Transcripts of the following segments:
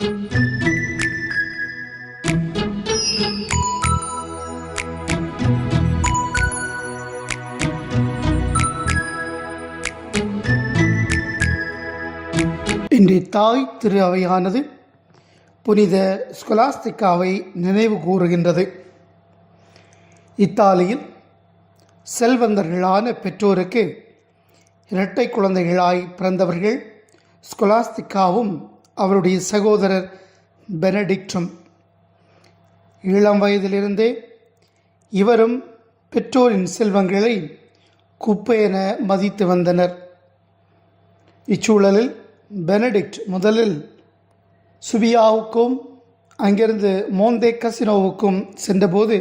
இன்றைய தாய் திரு அவையானது புனித ஸ்கொலாஸ்திகாவை நினைவு கூறுகின்றது. இத்தாலியில் செல்வந்தர்களான பெற்றோருக்கு இரட்டை குழந்தைகளாய் பிறந்தவர்கள் ஸ்கொலாஸ்திகாவும் அவருடைய சகோதரர் பெனடிக்டும் இளம் வயதிலிருந்தே இவரும் பெற்றோரின் செல்வங்களை குப்பையென மதித்து வந்தனர். இச்சூழலில் பெனடிக்ட் முதலில் சுபியாவுக்கும் அங்கிருந்து மோந்தே கசினோவுக்கும் சென்றபோது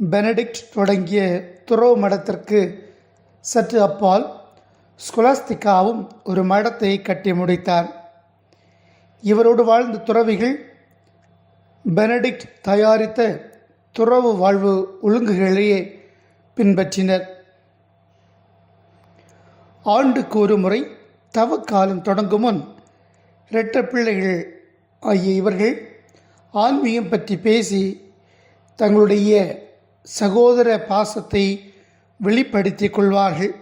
பெனடிக்ட் தொடங்கிய துறவு மடத்திற்கு சற்று அப்பால் ஸ்கொலாஸ்திகாவும் ஒரு மடத்தை கட்டி முடித்தார். இவரோடு வாழ்ந்த துறவிகள் பெனடிக்ட் தயாரித்த துறவு வாழ்வு ஒழுங்குகளையே பின்பற்றினர். ஆண்டுக்கு ஒரு முறை தவக்காலம் தொடங்கும் முன் இரட்ட பிள்ளைகள் ஆகிய இவர்கள் ஆன்மீகம் பற்றி பேசி தங்களுடைய சகோதர பாசத்தை வெளிப்படுத்திக் கொள்வார்கள்.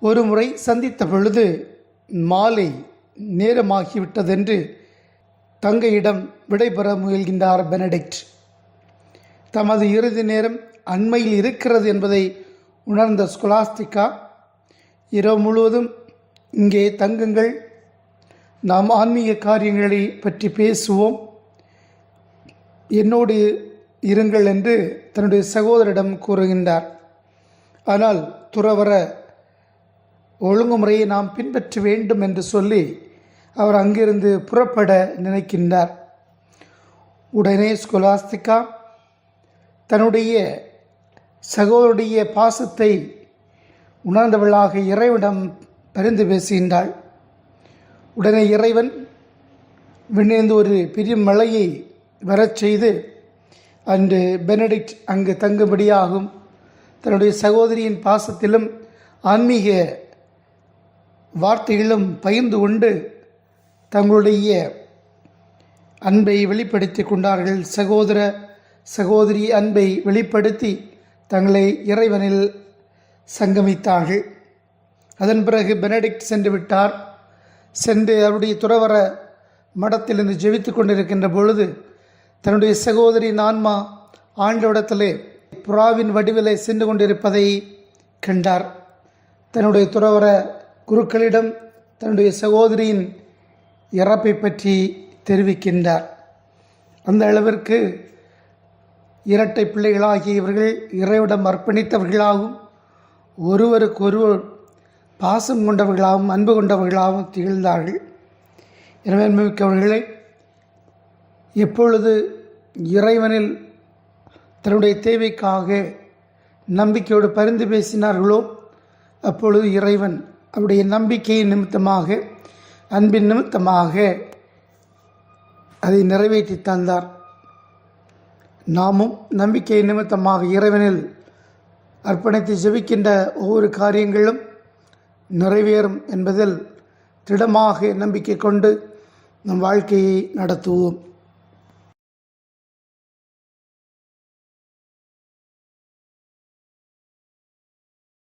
ஒருமுறை சந்தித்த பொழுது மாலை நேரமாகிவிட்டதென்று தங்கையிடம் விடைபெற முயல்கின்றார் பெனடிக்ட். தமது இறுதி நேரம் அண்மையில் இருக்கிறது என்பதை உணர்ந்த ஸ்குலாஸ்திகா இரவு முழுவதும் இங்கே தங்குங்கள் நாம் ஆன்மீக காரியங்களை பற்றி பேசுவோம் என்னோடு இருங்கள் என்று தன்னுடைய சகோதரிடம் கூறுகின்றார். ஆனால் துறவர ஒழுங்குமுறையை நாம் பின்பற்ற வேண்டும் என்று சொல்லி அவர் அங்கிருந்து புறப்பட நினைக்கின்றார். உடனே ஸ்கொலாஸ்திகா தன்னுடைய சகோதருடைய பாசத்தை உணர்ந்தவளாக இறைவனிடம் பரிந்து பேசுகின்றாள். உடனே இறைவன் விண்ணிருந்து ஒரு பெரிய மலையை வரச் செய்து அன்று பெனடிக்ட் அங்கு தங்கும்படியாகும் தன்னுடைய சகோதரியின் பாசத்திலும் ஆன்மீக வார்த்தைகளும் பகிர்ந்து கொண்டு தங்களுடைய அன்பை வெளிப்படுத்தி கொண்டார்கள். சகோதர சகோதரி அன்பை வெளிப்படுத்தி தங்களை இறைவனில் சங்கமித்தார்கள். அதன் பிறகு பெனடிக்ட் சென்று விட்டார். சென்று அவருடைய துறவர மடத்திலிருந்து ஜெபித்து கொண்டிருக்கின்ற பொழுது தன்னுடைய சகோதரியின் ஆன்மா ஆண்டவிடத்திலே புறாவின் வடிவிலே சென்று கொண்டிருப்பதை கண்டார். தன்னுடைய துறவர குருக்களிடம் தன்னுடைய சகோதரியின் இறப்பை பற்றி தெரிவிக்கின்றார். அந்த அளவிற்கு இரட்டை பிள்ளைகளாகிய இவர்கள் இறைவிடம் அர்ப்பணித்தவர்களாகவும் ஒருவருக்கொருவர் பாசம் கொண்டவர்களாகவும் அன்பு கொண்டவர்களாகவும் திகழ்ந்தார்கள். எனவே மிக்கவர்களை எப்பொழுது இறைவனில் தன்னுடைய தேவைக்காக நம்பிக்கையோடு பரிந்து பேசினார்களோ அப்பொழுது இறைவன் அவருடைய நம்பிக்கையின் நிமித்தமாக அன்பின் நிமித்தமாக அதை நிறைவேற்றி தந்தார். நாமும் நம்பிக்கை நிமித்தமாக இறைவனில் அர்ப்பணித்து ஜெபிக்கின்ற ஒவ்வொரு காரியங்களும் நிறைவேறும் என்பதில் திடமாக நம்பிக்கை கொண்டு நம் வாழ்க்கையை நடத்துவோம்.